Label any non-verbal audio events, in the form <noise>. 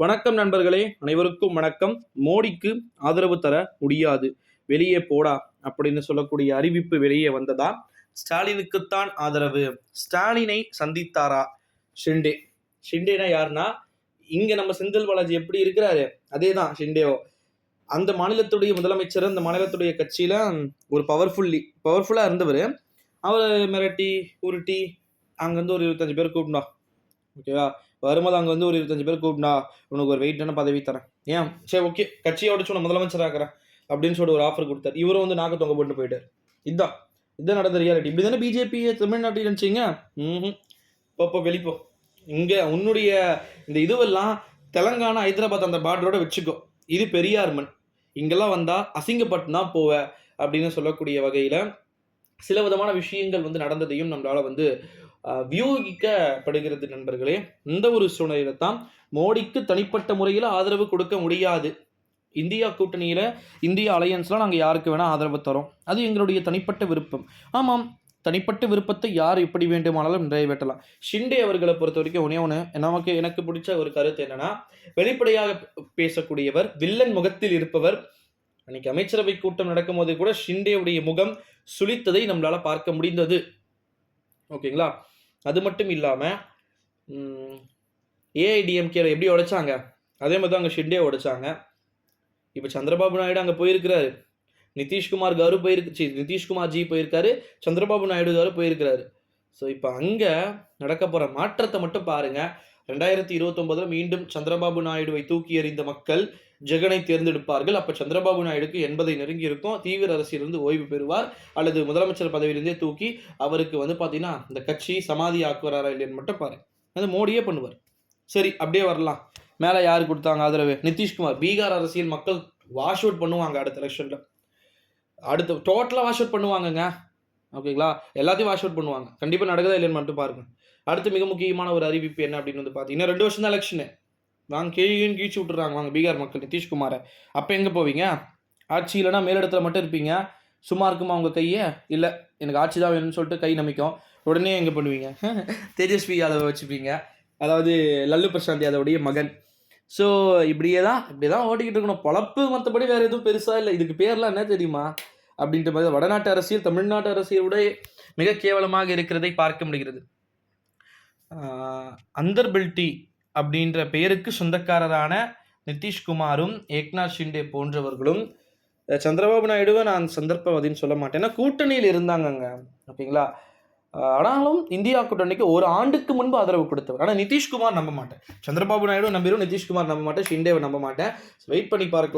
வணக்கம் நண்பர்களே அனைவருக்கும் வணக்கம். மோடிக்கு ஆதரவு தர முடியாது. வெளியே போடா அப்படின்னு சொல்லக்கூடிய அறிவிப்பு வெளியே வந்ததா? ஸ்டாலினுக்குத்தான் ஆதரவு. ஸ்டாலினை சந்தித்தாரா? ஷிண்டே. ஷிண்டேனா யாருன்னா? இங்க நம்ம செந்தில் பாலாஜி எப்படி இருக்கிறாரு? அதே தான் ஷிண்டேவோ. அந்த மாநிலத்துடைய முதலமைச்சர் அந்த மாநிலத்துடைய கட்சியில ஒரு பவர்ஃபுல்லி பவர்ஃபுல்லா இருந்தவர். அவர் மிரட்டி உருட்டி அங்கேருந்து ஒரு இருபத்தஞ்சு பேர் கூப்பிட்டா ஓகேவா? வரும்போது அங்கே வந்து ஒரு இருபத்தஞ்சு பேர் கூப்பிட்டா உனக்கு ஒரு வெயிட்டான பதவி தரேன். ஏன்? சரி ஓகே கட்சியை உடச்சு உன முதலமைச்சர் ஆகிறேன் அப்படின்னு சொல்லிட்டு ஒரு ஆஃபர் கொடுத்தாரு. இவரும் வந்து நாக்க தொங்க போட்டு போயிட்டார். இதுதான் இதுதான் நடந்த ரியாலிட்டி இப்படி தானே பிஜேபி தமிழ்நாட்டில் நினச்சிங்க? ம் இப்போ வெளிப்போ இங்கே உன்னுடைய இந்த இதுவெல்லாம் தெலங்கானா ஹைதராபாத் அந்த பார்டரோட வச்சுக்கோ. இது பெரியார் மண். இங்கெல்லாம் வந்தால் அசிங்கப்பட்டு தான் போவேன் அப்படின்னு சொல்லக்கூடிய வகையில் சில விதமான விஷயங்கள் வந்து நடந்ததையும் நம்மளால் வந்து வியோகிக்கப்படுகிறது வியூகிக்கப்படுகிறது நண்பர்களே. இந்த ஒரு சூழ்நிலையில தான் மோடிக்கு தனிப்பட்ட முறையில் ஆதரவு கொடுக்க முடியாது. இந்தியா கூட்டணியில் இந்தியா அலையன்ஸ்லாம் நாங்கள் யாருக்கு வேணால் ஆதரவு தரோம். அது எங்களுடைய தனிப்பட்ட விருப்பம். ஆமாம் தனிப்பட்ட விருப்பத்தை யார் எப்படி வேண்டுமானாலும் நிறைவேற்றலாம். ஷிண்டே அவர்களை பொறுத்த வரைக்கும் ஒன்றே ஒன்று நமக்கு எனக்கு பிடிச்ச ஒரு கருத்து என்னன்னா வெளிப்படையாக பேசக்கூடியவர் வில்லன் முகத்தில் இருப்பவர் அன்னைக்கு அமைச்சரவை கூட்டம் நடக்கும்போது கூட ஷிண்டேவுடைய முகம் சுழித்ததை நம்மளால் பார்க்க முடிந்தது. ஓகேங்களா? அது மட்டும் இல்லாமல் ஏஐடிஎம்கேல எப்படி உடைச்சாங்க? அதே மாதிரி தான் அங்கே ஷிண்டே உடைச்சாங்க. இப்போ சந்திரபாபு நாயுடு அங்கே போயிருக்கிறாரு. நிதிஷ்குமார் காரு போயிருக்கு நிதிஷ்குமார் ஜி போயிருக்காரு சந்திரபாபு நாயுடு காரு போயிருக்கிறாரு. ஸோ இப்போ அங்கே நடக்க போகிற மாற்றத்தை மட்டும் பாருங்கள் ரெண்டாயிரத்தி இருபத்தொம்போதில் மீண்டும் சந்திரபாபு நாயுடுவை தூக்கி எறிந்த மக்கள் ஜெகனை தேர்ந்தெடுப்பார்கள். அப்போ சந்திரபாபு நாயுடுக்கு எண்பதை நெருங்கி இருக்கும் தீவிர அரசியலிருந்து ஓய்வு பெறுவார். அல்லது முதலமைச்சர் பதவியிலிருந்தே தூக்கி அவருக்கு வந்து பார்த்தீங்கன்னா இந்த கட்சி சமாதி ஆக்குறாரா இல்லைன்னு மட்டும் பாரு. அது மோடியே பண்ணுவார். சரி அப்படியே வரலாம். மேலே யார் கொடுத்தாங்க ஆதரவு? நிதிஷ்குமார். பீகார் அரசியல் மக்கள் வாஷ் அவுட் பண்ணுவாங்க அடுத்த எலெக்ஷனில் அடுத்து டோட்டலாக வாஷ் அவுட் பண்ணுவாங்கங்க. ஓகேங்களா எல்லாத்தையும் வாஷ் அவுட் பண்ணுவாங்க. கண்டிப்பாக நடக்குதா இல்லைன்னு மட்டும் பாருங்க. அடுத்து மிக முக்கியமான ஒரு அறிவிப்பு என்ன அப்படின்னு வந்து பார்த்தீங்கன்னா ரெண்டு வருஷம் தான் எலெக்ஷனு நாங்கள் கேள்வின்னு கீழ்ச்சி விட்டுறாங்க. வாங்க பீகார் மக்கள் நிதிஷ்குமாரை. அப்போ எங்கே போவீங்க? ஆட்சி இல்லைன்னா மேலிடத்தில் மட்டும் இருப்பீங்க? சும்மா இருக்குமா உங்கள் கையை? இல்லை எனக்கு ஆட்சி தான் வேணும்னு சொல்லிட்டு கை நமிக்கும். உடனே எங்கே பண்ணுவீங்க? <laughs> தேஜஸ்வி யாதவை வச்சுப்பீங்க. அதாவது லல்லு பிரசாந்த் யாதவுடைய மகன். ஸோ இப்படியே தான் இப்படியே தான் ஓட்டிக்கிட்டு இருக்கணும். பொழப்பு மற்றபடி வேறு எதுவும் பெருசாக இல்லை. இதுக்கு பேர்லாம் என்ன தெரியுமா? அப்படின்ற மாதிரி வடநாட்டு அரசியல் தமிழ்நாட்டு அரசியலோட மிக கேவலமாக இருக்கிறதை பார்க்க முடிகிறது. அந்தர்பில்ட்டி அப்படின்ற பெயருக்கு சொந்தக்காரரான நிதிஷ்குமாரும் ஏக்நாத் ஷிண்டே போன்றவர்களும் சந்திரபாபு நாயுடுவை நான் சந்தர்ப்பவாதின்னு சொல்ல மாட்டேன். ஏன்னா கூட்டணியில் இருந்தாங்கங்க. ஓகேங்களா? ஆனாலும் இந்தியா கூட்டணிக்கு ஒரு ஆண்டுக்கு முன்பு ஆதரவு கொடுத்தவர். ஆனால் நிதிஷ்குமார் நம்ப மாட்டேன். சந்திரபாபு நாயுடு நம்பிடும் நிதிஷ்குமார் நம்ப மாட்டேன் ஷிண்டேவை நம்ப மாட்டேன். வெயிட் பண்ணி பார்க்கலாம்